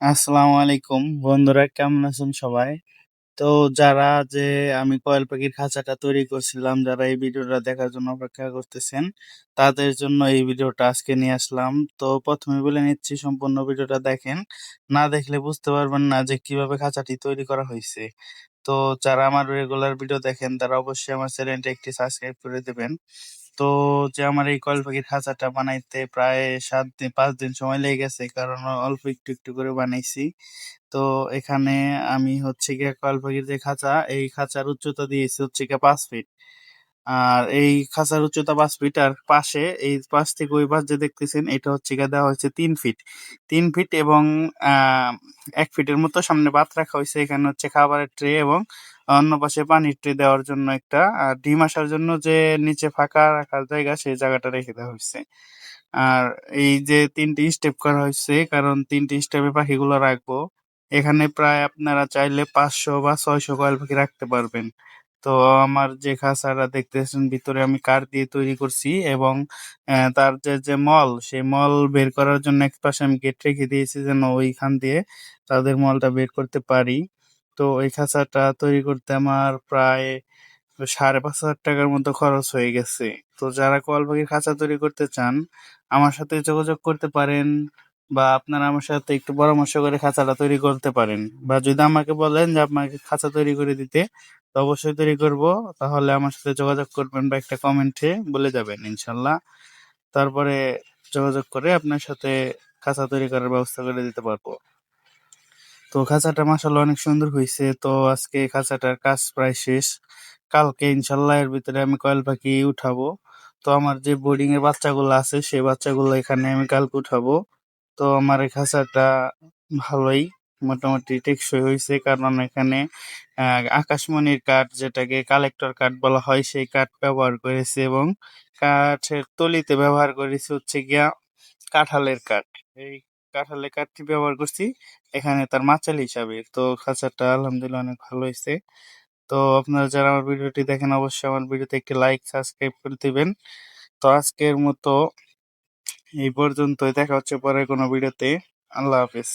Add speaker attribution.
Speaker 1: আসসালামু আলাইকুম। বন্ধুরা, কেমন আছেন সবাই? তো যারা যে আমি কয়েল পাখির খাঁচাটা তৈরি করছিলাম, যারা এই ভিডিওটা দেখার জন্য অপেক্ষা করতেছেন, তাদের জন্য এই ভিডিওটা আজকে নিয়ে আসলাম। তো প্রথমে বলে নিচ্ছি, সম্পূর্ণ ভিডিওটা দেখেন। না দেখলে বুঝতে পারবেন না যে কীভাবে খাঁচাটি তৈরি করা হয়েছে। তো যারা আমার রেগুলার ভিডিও দেখেন, তারা অবশ্যই আমার চ্যানেলটা একটি সাবস্ক্রাইব করে দেবেন। তো যে আমার এই কয়েল পাখির খাঁচাটা বানাইতে প্রায় সাত দিন, পাঁচ দিন সময় লেগে গেছে, কারণ অল্প একটু একটু করে বানাইছি। তো এখানে আমি হচ্ছে গিয়ে কয়েল পাখির যে খাঁচা, এই খাঁচার উচ্চতা দিয়েছি হচ্ছে গিয়ে পাঁচ ফিট। আর এই খাঁচার উচ্চতা পাঁচ ফিট, আর পাশে এই পাশ থেকে ওই পাশ যে দেখতেছেন, এটা হচ্ছে গিয়ে দেওয়া হয়েছে তিন ফিট। তিন ফিট এবং এক ফিটের মতো সামনে বাত রাখা হয়েছে, এখানে হচ্ছে খাবারের ট্রে এবং অন্য পাশে পানির ট্রে দেওয়ার জন্য একটা, আর ডিম আসার জন্য যে নিচে ফাঁকা রাখার জায়গা, সেই জায়গাটা রেখে দেওয়া হয়েছে। আর এই যে তিনটি স্টেপ করা হয়েছে, কারণ তিনটি স্টেপে পাখিগুলো রাখব, এখানে প্রায় আপনারা চাইলে পাঁচশো বা ছয়শো কয়েল পাখি রাখতে পারবেন। তো আমার যে খাঁচাটা দেখতেছেন, ভিতরে আমি কাঠ দিয়ে তৈরি করছি এবং তার যে যে মল, সেই মল বের করার জন্য এক পাশে আমি গেট রেখে দিয়েছি যেন ওইখান দিয়ে তাদের মলটা বের করতে পারি। তো এই খাঁচাটা তৈরি করতে আমার প্রায় সাড়ে পাঁচ হাজার টাকার মতো খরচ হয়ে গেছে। তো যারা পাখির খাঁচা তৈরি করতে চান, আমার সাথে যোগাযোগ করতে পারেন বা আপনারা আমার সাথে একটু পরামর্শ করে খাঁচাটা তৈরি করতে পারেন। বা যদি আমাকে বলেন যে আপনাকে খাঁচা তৈরি করে দিতে, তো অবশ্যই তৈরি করব। তাহলে আমার সাথে যোগাযোগ করবেন বা একটা কমেন্টে বলে যাবেন ইনশাল্লাহ। তারপরে যোগাযোগ করে আপনার সাথে খাঁচা তৈরি করার ব্যবস্থা করে দিতে পারব। তো খাঁচাটা মাসাল্লাহ অনেক সুন্দর হয়েছে তো আজকে খাঁচাটার কাজ প্রায় শেষ। কালকে ইনশাল্লাহ এর ভিতরে আমি কয়েল পাখি উঠাবো। তো আমার যে বোর্ডিং এর বাচ্চাগুলো আছে, সেই বাচ্চাগুলো এখানে আমি কালকে উঠাবো। তো আমার এই খাঁচাটা ভালোই মোটামুটি টেকসই হয়েছে কারণ এখানে আকাশমণির কাঠ যেটাকে কালেক্টর কাঠ বলা হয়, সেই কাঠ ব্যবহার করেছে এবং কাঠের তলিতে ব্যবহার করেছে হচ্ছে গিয়া কাঁঠালের কাঠ। এই কাঁঠালের কাঠটি ব্যবহার করছি। এখানে তার মাচাল হিসাবে। তো খাঁচাটা আলহামদুলিল্লাহ অনেক ভালো হয়েছে। তো আপনারা যারা আমার ভিডিওটি দেখেন, অবশ্যই আমার ভিডিওতে একটি লাইক সাবস্ক্রাইব করে দিবেন। তো আজকের মতো এই পর্যন্তই। দেখা হচ্ছে পরে কোনো ভিডিওতে। আল্লাহ হাফেজ।